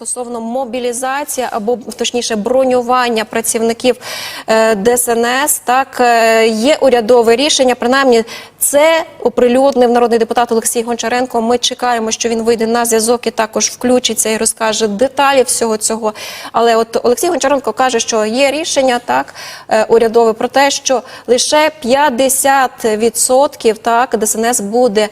Стосовно мобілізації або точніше бронювання працівників е, ДСНС, так е, є урядове рішення. Принаймні, це оприлюднив народний депутат Олексій Гончаренко. Ми чекаємо, що він вийде на зв'язок і також включиться і розкаже деталі всього цього. Але от Олексій Гончаренко каже, що є рішення так е, урядове про те, що лише 50% так ДСНС буде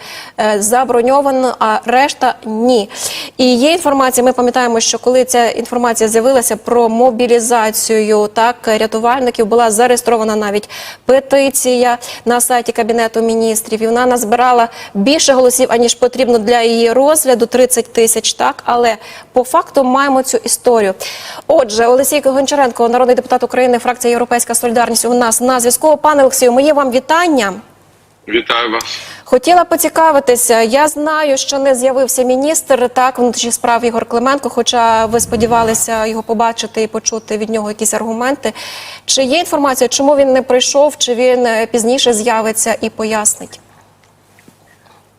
заброньовано, а решта ні. І є інформація. Ми пам'ятаємо, що коли ця інформація з'явилася про мобілізацію так рятувальників, була зареєстрована навіть петиція на сайті кабінету міністрів. І вона назбирала більше голосів аніж потрібно для її розгляду 30 тисяч. Так, але по факту маємо цю історію. Отже, Олексій Гончаренко, народний депутат України, фракція Європейська Солідарність. У нас на зв'язку. Пане Олексію, моє вам вітання. Вітаю вас. Хотіла поцікавитися. Я знаю, що не з'явився міністр так внутрішніх справ Ігор Клименко. Хоча ви сподівалися його побачити і почути від нього якісь аргументи. Чи є інформація, чому він не прийшов, чи він е, пізніше з'явиться і пояснить?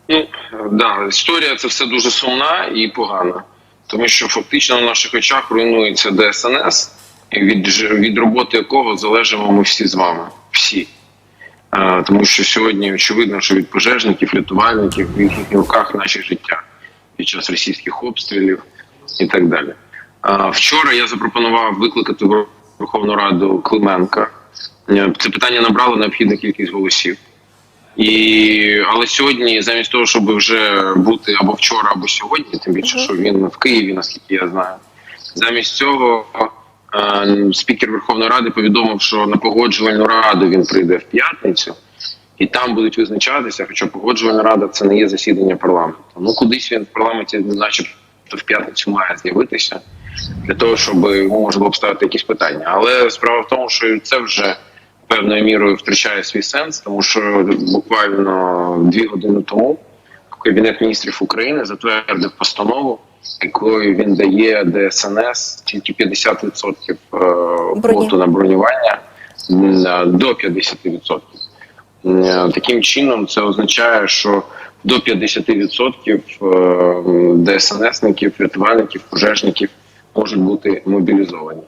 Ну да, історія це все дуже сумна і погана, тому що фактично на наших очах руйнується ДСНС, від від роботи якого залежимо ми всі з вами. Всі. А, тому що сьогодні очевидно, що від пожежників, рятувальників в їхніх руках наше життя під час російських обстрілів і так далі. Вчора я запропонував викликати в Верховну Раду Клименка. Е, Це питання набрало необхідну кількість голосів. І але сьогодні, замість того, щоб вже бути або вчора, або сьогодні, тим більше, що він в Києві, наскільки я знаю, замість цього е, спікер Верховної Ради повідомив, що на погоджувальну раду він прийде в п'ятницю, і там будуть визначатися. Хоча погоджувальна рада це не є засідання парламенту. Ну кудись він в парламенті, начебто, в п'ятницю має з'явитися для того, щоб йому можна було б якісь питання. Але справа в тому, що це вже певною мірою втрачає свій сенс, тому що буквально дві години тому Кабінет міністрів України затвердив постанову, якою він дає ДСНС тільки 50% е, квоту на бронювання до 50%. Таким чином, це означає, що до 50% е, ДСНСників, рятувальників, пожежників можуть бути мобілізовані.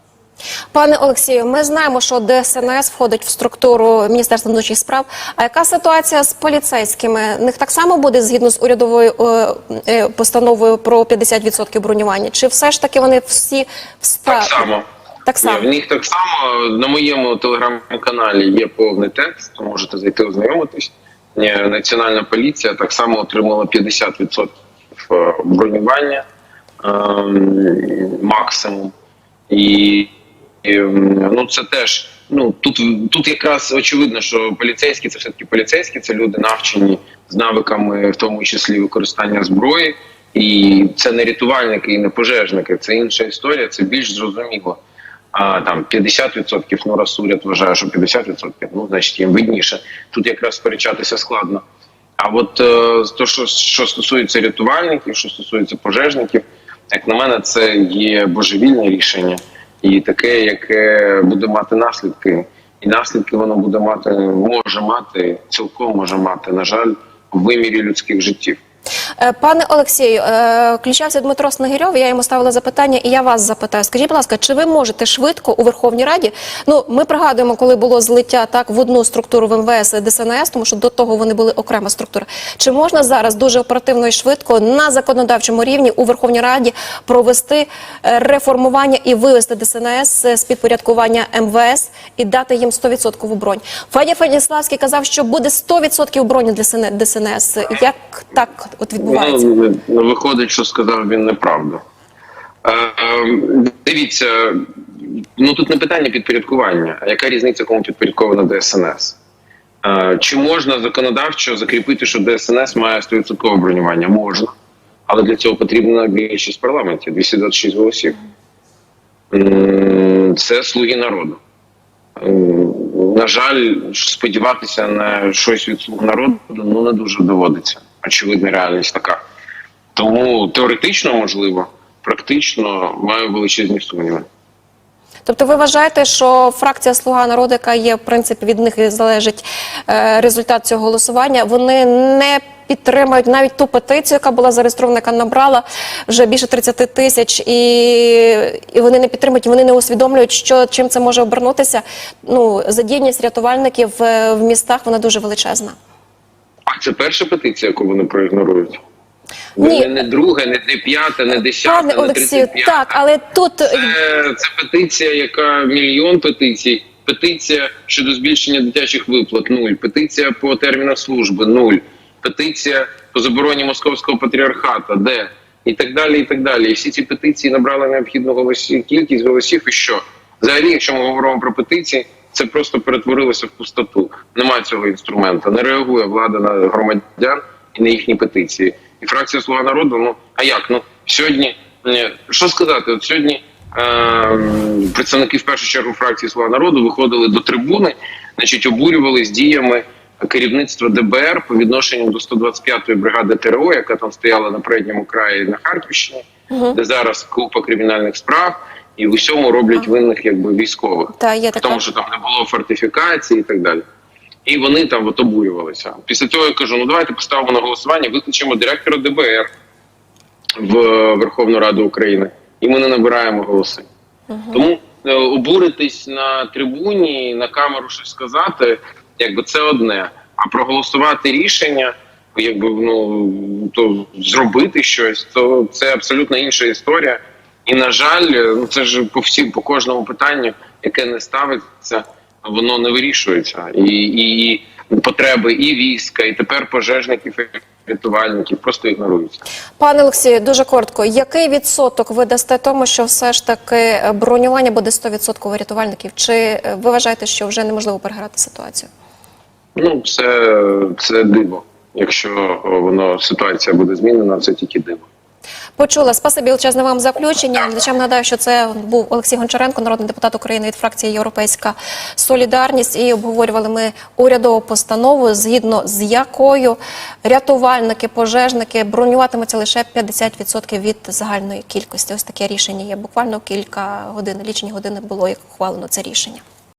Пане Олексію, ми знаємо, що ДСНС входить в структуру Міністерства внутрішніх справ. А яка ситуація з поліцейськими? В них так само буде згідно з урядовою е, е, постановою про 50% бронювання? Чи все ж таки вони всі вста... Так само. Так само. Ні, в них так само на моєму телеграм-каналі є повний текст. Можете зайти ознайомитись. Е, Національна поліція так само отримала 50% е, бронювання ем, максимум. І, і, ну це теж ну тут тут якраз очевидно, що поліцейські це все таки поліцейські, це люди навчені з навиками, в тому числі використання зброї. І це не рятувальники і не пожежники, це інша історія, це більш зрозуміло. А там 50%, ну раз уряд вважає, що 50%, ну значить їм видніше. Тут якраз сперечатися складно. А от е, то, що, що стосується рятувальників, що стосується пожежників, як на мене, це є божевільне рішення, і таке, яке буде мати наслідки, і наслідки воно буде мати, може мати, цілком може мати, на жаль, в вимірі людських життів. Е, Пане Олексію, е, включався Дмитро Снегирьов, я йому ставила запитання, і я вас запитаю. Скажіть, будь ласка, чи ви можете швидко у Верховній Раді? Ну, ми пригадуємо, коли було злиття так в одну структуру в МВС ДСНС, тому що до того вони були окрема структура. Чи можна зараз дуже оперативно і швидко на законодавчому рівні у Верховній Раді провести е, реформування і вивести ДСНС з підпорядкування МВС і дати їм 100% бронь? Федір Федіславський казав, що буде 100% броні для СН- ДСНС. Як так от відбувається? Ну, ну, виходить, що сказав він неправду. Е, е, дивіться, ну тут не питання підпорядкування, а яка різниця, кому підпорядкована ДСНС? Е, чи можна законодавчо закріпити, що ДСНС має 100% бронювання? Можна. Але для цього потрібна більшість в парламенті 226 голосів. Це слуги народу. На жаль, сподіватися на щось від слуг народу ну не дуже доводиться. Очевидна реальність така. Тому теоретично можливо, практично маю величезні сумніви. Тобто ви вважаєте, що фракція Слуга народу, яка є в принципі від них і залежить е, результат цього голосування, вони не підтримають навіть ту петицію, яка була зареєстрована, яка набрала вже більше 30 тисяч, і, і вони не підтримують, вони не усвідомлюють, що чим це може обернутися. Ну задіяність рятувальників е, в містах вона дуже величезна. А це перша петиція, яку вони проігнорують. Ні. Не, не друга, не, не п'ята, не десята, Пане не Олексію, так, але тут Це, це петиція, яка мільйон петицій. Петиція щодо збільшення дитячих виплат нуль. Петиція по термінах служби нуль. Петиція по забороні московського патріархата, де і так далі, і так далі. І всі ці петиції набрали необхідну голосі, кількість голосів. І що? Взагалі, якщо ми говоримо про петиції, це просто перетворилося в пустоту. Немає цього інструменту. Не реагує влада на громадян і на їхні петиції. І фракція Слуга народу. Ну а як? Ну сьогодні е, що сказати? От сьогодні е, представники в першу чергу фракції Слуга народу виходили до трибуни, значить, обурювались діями керівництва ДБР по відношенню до 125-ї бригади ТРО, яка там стояла на передньому краї на Харківщині, де зараз купа кримінальних справ. І в усьому роблять винних якби військових, Та, є така. тому що там не було фортифікації і так далі. І вони там от обурювалися. Після цього я кажу: ну давайте поставимо на голосування, викличемо директора ДБР в Верховну Раду України, і ми не набираємо голоси. Тому е, обуритись на трибуні, на камеру щось сказати, якби це одне. А проголосувати рішення, якби ну то зробити щось, то це абсолютно інша історія. І на жаль, ну це ж по всім, по кожному питанню, яке не ставиться, воно не вирішується. І, і потреби і війська, і тепер пожежників, і рятувальників просто ігноруються. Пане Олексію, дуже коротко. Який відсоток ви дасте тому, що все ж таки бронювання буде 100% рятувальників? Чи е, ви вважаєте, що вже неможливо переграти ситуацію? Ну, це, це диво. Якщо воно ситуація буде змінена, це тільки диво. Почула. Спасибі величезне вам за включення. Глядачам нагадаю, що це був Олексій Гончаренко, народний депутат України від фракції Європейська Солідарність. І обговорювали ми урядову постанову, згідно з якою рятувальники, пожежники бронюватимуться лише 50% від загальної кількості. Ось таке рішення є. Буквально кілька годин, лічені години було як ухвалено це рішення.